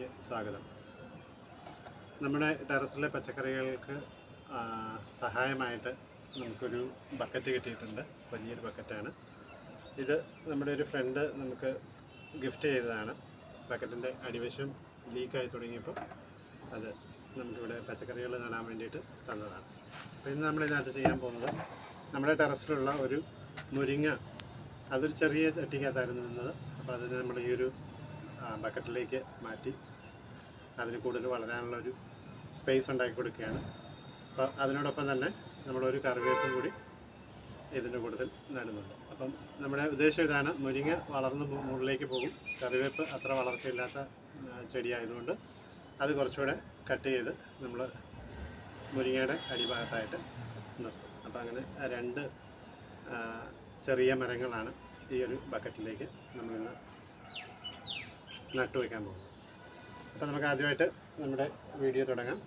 വീഡിയോയിലേക്ക് സ്വാഗതം. നമ്മുടെ ടെറസിലെ പച്ചക്കറികൾക്ക് സഹായമായിട്ട് നമുക്കൊരു ബക്കറ്റ് കിട്ടിയിട്ടുണ്ട്. വലിയൊരു ബക്കറ്റാണ്. ഇത് നമ്മുടെ ഒരു ഫ്രണ്ട് നമുക്ക് ഗിഫ്റ്റ് ചെയ്തതാണ്. ബക്കറ്റിന്റെ അടിവശം ലീക്കായി തുടങ്ങിയപ്പോൾ അത് നമുക്കിവിടെ പച്ചക്കറികൾ നടാൻ വേണ്ടിയിട്ട് തന്നതാണ്. അപ്പോൾ ഇന്ന് നമ്മളിതിനകത്ത് ചെയ്യാൻ പോകുന്നത് നമ്മുടെ ടെറസിലുള്ള ഒരു മുരിങ്ങ അതൊരു ചെറിയ ചട്ടിക്കകത്തായിരുന്നു നിന്നത്. അപ്പോൾ അതിന് നമ്മൾ ഈ ഒരു ബക്കറ്റിലേക്ക് മാറ്റി അതിന് കൂടുതൽ വളരാനുള്ള ഒരു സ്പേസ് ഉണ്ടാക്കി കൊടുക്കുകയാണ്. അപ്പോൾ അതിനോടൊപ്പം തന്നെ നമ്മളൊരു കറിവേപ്പും കൂടി ഇതിന്റെ കൂടുതൽ നടുന്നുണ്ട്. അപ്പം നമ്മുടെ ഉദ്ദേശം ഇതാണ് മുരിങ്ങ വളർന്ന് മുകളിലേക്ക് പോകും. കറിവേപ്പ് അത്ര വളർച്ചയില്ലാത്ത ചെടിയായതുകൊണ്ട് അത് കുറച്ചുകൂടെ കട്ട് ചെയ്ത് നമ്മൾ മുരിങ്ങയുടെ അടിഭാഗത്തായിട്ട് നിർത്തും. അപ്പോൾ അങ്ങനെ രണ്ട് ചെറിയ മരങ്ങളാണ് ഈ ഒരു ബക്കറ്റിലേക്ക് നമ്മളിന്ന് നട്ടുവയ്ക്കാൻ പോകുന്നത്. അപ്പോൾ നമുക്ക് ആദ്യമായിട്ട് നമ്മുടെ വീഡിയോ തുടങ്ങാം.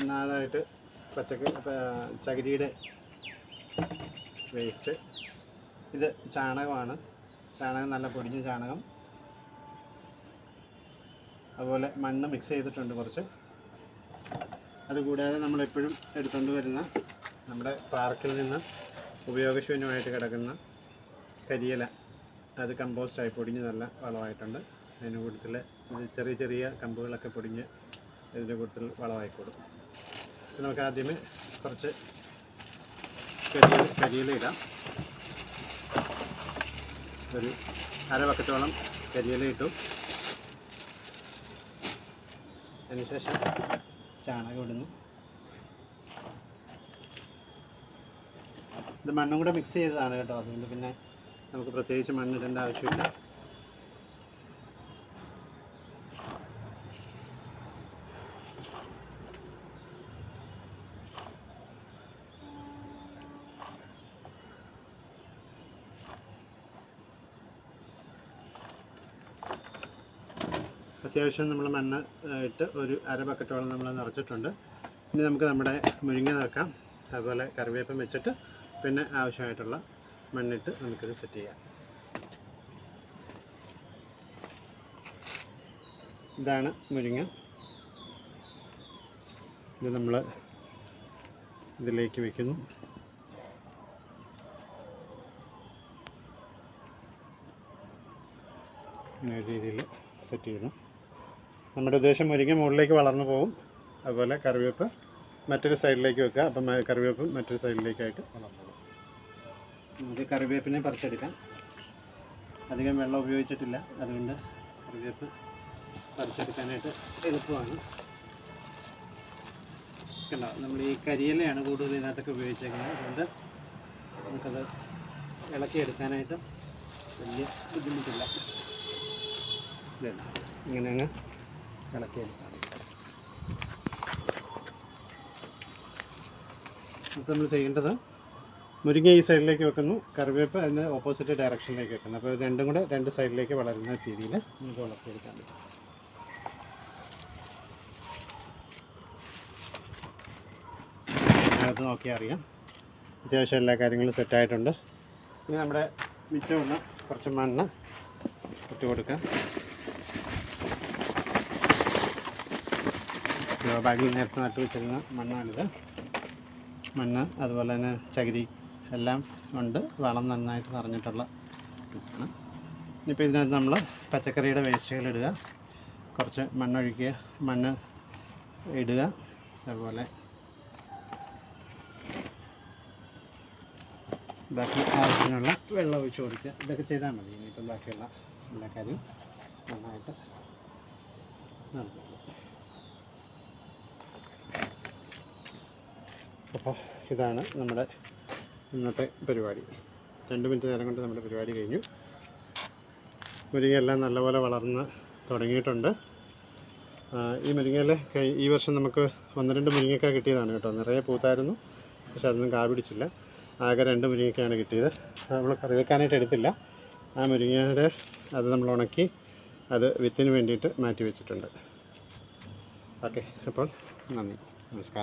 ഒന്നാമതായിട്ട് പച്ചക്ക് ചകിരിയുടെ വേസ്റ്റ് ഇത് ചാണകമാണ്. ചാണകം നല്ല പൊടിഞ്ഞ ചാണകം. അതുപോലെ മണ്ണ് മിക്സ് ചെയ്തിട്ടുണ്ട് കുറച്ച്. അതുകൂടാതെ നമ്മളെപ്പോഴും എടുത്തുകൊണ്ട് വരുന്ന നമ്മുടെ പാർക്കിൽ നിന്ന് ഉപയോഗശൂന്യമായിട്ട് കിടക്കുന്ന കരിയില. അത് കമ്പോസ്റ്റായി പൊടിഞ്ഞ് നല്ല വളമായിട്ടുണ്ട്. അതിന് കൂട്ടത്തിൽ ചെറിയ ചെറിയ കമ്പുകളൊക്കെ പൊടിഞ്ഞ് ഇതിന്റെ കൂട്ടത്തിൽ വളമായി കൊടുക്കും നമുക്ക് ആദ്യമേ കുറച്ച് കരിയില കരിയില ഇടാം. ഒരു അര ബക്കറ്റോളം ഇട്ടു. അതിനുശേഷം ചാണകം ഇടുന്നു. ഇത് മണ്ണും കൂടെ മിക്സ് ചെയ്തതാണ് കേട്ടോ. അതുകൊണ്ട് പിന്നെ നമുക്ക് പ്രത്യേകിച്ച് മണ്ണിടേണ്ട ആവശ്യമില്ല. അത്യാവശ്യം നമ്മൾ മണ്ണ് ഇട്ട് ഒരു അര ബക്കറ്റോളം നമ്മൾ നിറച്ചിട്ടുണ്ട്. ഇനി നമുക്ക് നമ്മുടെ മുരിങ്ങ നിറക്കാം. അതുപോലെ കറിവേപ്പം വെച്ചിട്ട് പിന്നെ ആവശ്യമായിട്ടുള്ള മണ്ണിട്ട് നമുക്കിത് സെറ്റ് ചെയ്യാം. ഇതാണ് മുരിങ്ങ. ഇത് നമ്മൾ ഇതിലേക്ക് വെക്കുന്നു. ഇങ്ങനെ രീതിയിൽ സെറ്റ് ചെയ്യുന്നു. നമ്മുടെ ഉദ്ദേശം മുരിങ്ങ മുകളിലേക്ക് വളർന്നു പോകും അതുപോലെ കറിവേപ്പ് മറ്റൊരു സൈഡിലേക്ക് വെക്കുക. അപ്പം കറിവേപ്പ് മറ്റൊരു സൈഡിലേക്കായിട്ട് വളർന്നു പോകും. നമുക്ക് കറിവേപ്പിനെ പറിച്ചെടുക്കാം. അധികം വെള്ളം ഉപയോഗിച്ചിട്ടില്ല. അതുകൊണ്ട് കറിവേപ്പ് പറിച്ചെടുക്കാനായിട്ട് എളുപ്പമാണ്. കണ്ടോ നമ്മൾ ഈ കരിയിലയാണ് കൂടുതൽ ഇതിനകത്തൊക്കെ ഉപയോഗിച്ചേക്കുന്നത്. അതുകൊണ്ട് നമുക്കത് ഇളക്കിയെടുക്കാനായിട്ട് വലിയ ബുദ്ധിമുട്ടില്ല. ഇങ്ങനെ അങ്ങ് ഇളക്കിയെടുക്കാം നമ്മൾ ചെയ്യേണ്ടത് മുരിങ്ങ ഈ സൈഡിലേക്ക് വെക്കുന്നു കറിവേപ്പ് അതിന് ഓപ്പോസിറ്റ് ഡയറക്ഷനിലേക്ക് വെക്കുന്നു. അപ്പോൾ രണ്ടും കൂടെ രണ്ട് സൈഡിലേക്ക് വളരുന്ന രീതിയിൽ നമുക്ക് വളർത്തിയെടുക്കാൻ പറ്റും. അത് നോക്കിയാൽ അറിയാം. അത്യാവശ്യം എല്ലാ കാര്യങ്ങളും സെറ്റായിട്ടുണ്ട് ഇനി നമ്മുടെ മിച്ചമുള്ള കുറച്ച് മണ്ണ് ഇട്ട് കൊടുക്കാം. ബാഗിൽ നേരത്തെ നട്ടു വെച്ചിരുന്ന മണ്ണാണിത്. മണ്ണ് അതുപോലെ തന്നെ ചകിരി എല്ലാം ഉണ്ട്. വളം നന്നായിട്ട് നിറഞ്ഞിട്ടുള്ള ഇതാണ്. ഇനിയിപ്പോൾ ഇതിനകത്ത് നമ്മൾ പച്ചക്കറിയുടെ വേസ്റ്റുകൾ ഇടുക. കുറച്ച് മണ്ണൊഴിക്കുക മണ്ണ് ഇടുക. അതുപോലെ ബാക്കി ആവശ്യത്തിനുള്ള വെള്ളം ഒഴിച്ച് കൊടുക്കുക. ഇതൊക്കെ ചെയ്താൽ മതി. ഇനിയിപ്പം ബാക്കിയുള്ള എല്ലാ കാര്യവും നന്നായിട്ട് നടത്തുക അപ്പോൾ ഇതാണ് നമ്മുടെ ഇന്നത്തെ പരിപാടി. രണ്ട് മിനിറ്റ് നേരം കൊണ്ട് നമ്മുടെ പരിപാടി കഴിഞ്ഞു. മുരിങ്ങയെല്ലാം നല്ലപോലെ വളർന്ന് തുടങ്ങിയിട്ടുണ്ട്. ഈ മുരിങ്ങയിൽ ഈ വർഷം നമുക്ക് ഒന്ന് രണ്ട് മുരിങ്ങക്ക കിട്ടിയതാണ് കേട്ടോ. നിറയെ പൂത്തായിരുന്നു പക്ഷെ അതൊന്നും കാ പിടിച്ചില്ല. ആകെ രണ്ട് മുരിങ്ങക്കയാണ് കിട്ടിയത്. നമ്മൾ കറി വെക്കാനായിട്ട് എടുത്തില്ല. ആ മുരിങ്ങയുടെ അത് നമ്മൾ ഉണക്കി അത് വിത്തിന് വേണ്ടിയിട്ട് മാറ്റി വെച്ചിട്ടുണ്ട്. ഓക്കെ അപ്പോൾ നന്ദി. നമസ്കാരം.